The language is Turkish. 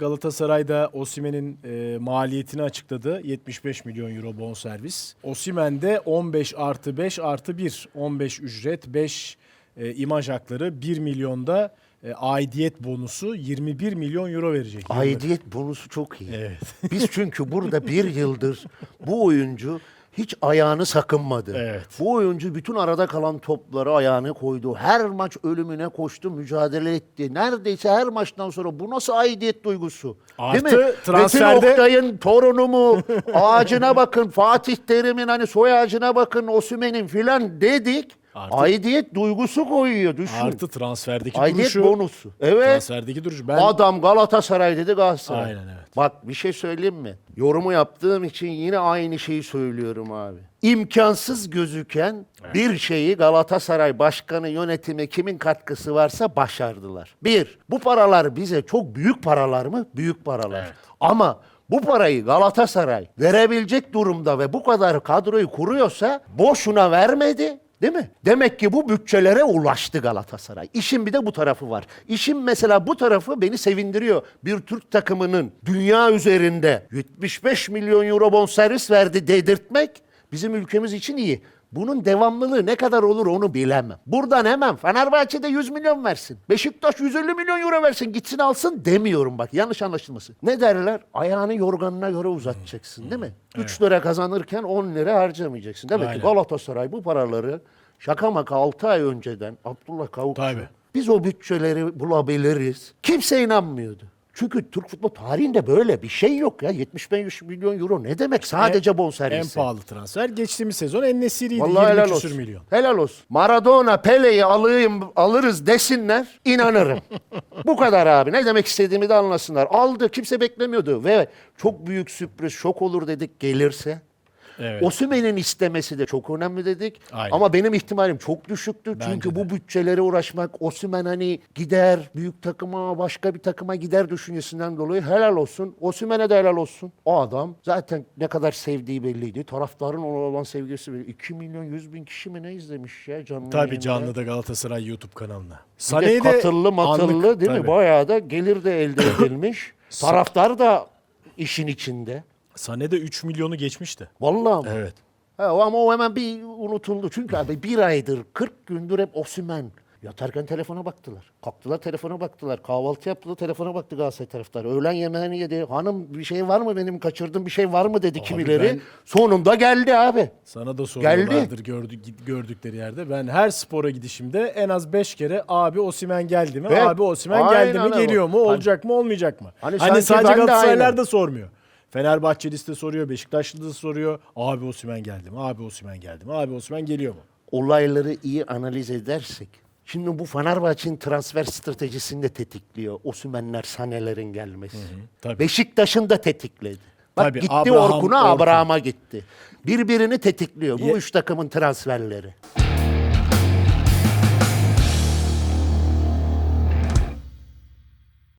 Galatasaray'da Osimen'in e, maliyetini açıkladı. 75 milyon euro bonservis. Osimen'de 15 artı 5 artı 1. 15 ücret, 5 e, imaj hakları, 1 milyonda e, aidiyet bonusu 21 milyon euro verecek. Aidiyet bonusu çok iyi. Evet. Biz çünkü burada bir yıldır bu oyuncu hiç ayağını sakınmadı. Evet. Bu oyuncu bütün arada kalan topları ayağını koydu. Her maç ölümüne koştu, mücadele etti. Neredeyse her maçtan sonra bu nasıl aidiyet duygusu? Artı Değil mi? transferde- Metin Oktay'ın torunu mu? Ağacına bakın, Fatih Terim'in hani soy ağacına bakın, Osümen'in filan dedik. Artı- aidiyet duygusu koyuyor düşün. Artı transferdeki aidiyet duruşu. bonusu. Evet. Transferdeki duruşu. Ben Adam Galatasaray dedi Galatasaray. Aynen, evet. Bak bir şey söyleyeyim mi? Yorumu yaptığım için yine aynı şeyi söylüyorum abi. İmkansız gözüken bir şeyi Galatasaray başkanı yönetimi kimin katkısı varsa başardılar. Bir, bu paralar bize çok büyük paralar mı? Büyük paralar. Evet. Ama bu parayı Galatasaray verebilecek durumda ve bu kadar kadroyu kuruyorsa boşuna vermedi. Değil mi? Demek ki bu bütçelere ulaştı Galatasaray. İşin bir de bu tarafı var. İşin mesela bu tarafı beni sevindiriyor. Bir Türk takımının dünya üzerinde 75 milyon euro bonservis verdi dedirtmek bizim ülkemiz için iyi. Bunun devamlılığı ne kadar olur onu bilemem. Buradan hemen Fenerbahçe'de 100 milyon versin. Beşiktaş 150 milyon euro versin gitsin alsın demiyorum bak yanlış anlaşılmasın. Ne derler? Ayağını yorganına göre uzatacaksın değil mi? 3 lira kazanırken 10 lira harcamayacaksın. Demek ki Aynen. Galatasaray bu paraları şaka maka 6 ay önceden Abdullah Kavuk Tabii. biz o bütçeleri bulabiliriz. Kimse inanmıyordu. Çünkü Türk futbol tarihinde böyle bir şey yok ya. 75 milyon euro ne demek sadece en bonservis. pahalı transfer. Geçtiğimiz sezon en nesiriydi. Vallahi 20 helal olsun. milyon. Helal olsun. Maradona, Pele'yi alayım, alırız desinler, inanırım. Bu kadar abi. Ne demek istediğimi de anlasınlar. Aldı, kimse beklemiyordu ve çok büyük sürpriz, şok olur dedik gelirse. Evet. Osimhen'in istemesi de çok önemli dedik. Aynen. Ama benim ihtimalim çok düşüktü. Bence Çünkü de. bu bütçelere uğraşmak, Osimhen hani gider büyük takıma, başka bir takıma gider düşüncesinden dolayı helal olsun. Osimhen'e de helal olsun. O adam zaten ne kadar sevdiği belliydi. Taraftarın ona olan sevgisi belli. 2 milyon 100 bin kişi mi ne izlemiş ya canlı Tabii yayında? canlıda Galatasaray YouTube kanalına. Bir de katıllı matıllı anlık- değil mi? tabii. Bayağı da gelir de elde edilmiş. Taraftar da işin içinde. Sané de 3 milyonu geçmişti. Vallahi mi? Evet. Ha, ama o hemen bir unutuldu. Çünkü abi bir aydır, 40 gündür hep Osümen. Yatarken telefona baktılar. Kalktılar telefona baktılar. Kahvaltı yaptılar telefona baktı Galatasaray taraftarı. Öğlen yemeğini yedi. Hanım bir şey var mı benim kaçırdığım bir şey var mı dedi kimileri. ben- Sonunda geldi abi. Sana da soruyorlardır gördük, gördükleri yerde. Ben her spora gidişimde en az 5 kere abi Osimen geldi mi? Ve- abi Osimen geldi mi? öyle. Geliyor mu? Hani- Olacak mı? Olmayacak mı? Hani Hani, sanki sadece de Galatasaraylar da sormuyor. Fenerbahçelisi de soruyor, Beşiktaşlı da soruyor. Abi Osimen geldi mi? Abi Osimen geldi mi? Abi Osimen geliyor mu? Olayları iyi analiz edersek. Şimdi bu Fenerbahçe'nin transfer stratejisini de tetikliyor. Osümenler, Sanelerin gelmesi. Beşiktaş'ın da tetikledi. Bak Tabii, gitti Abraham, Orkun'a, Orkun. Abraham'a gitti. Birbirini tetikliyor bu Ye- üç takımın transferleri.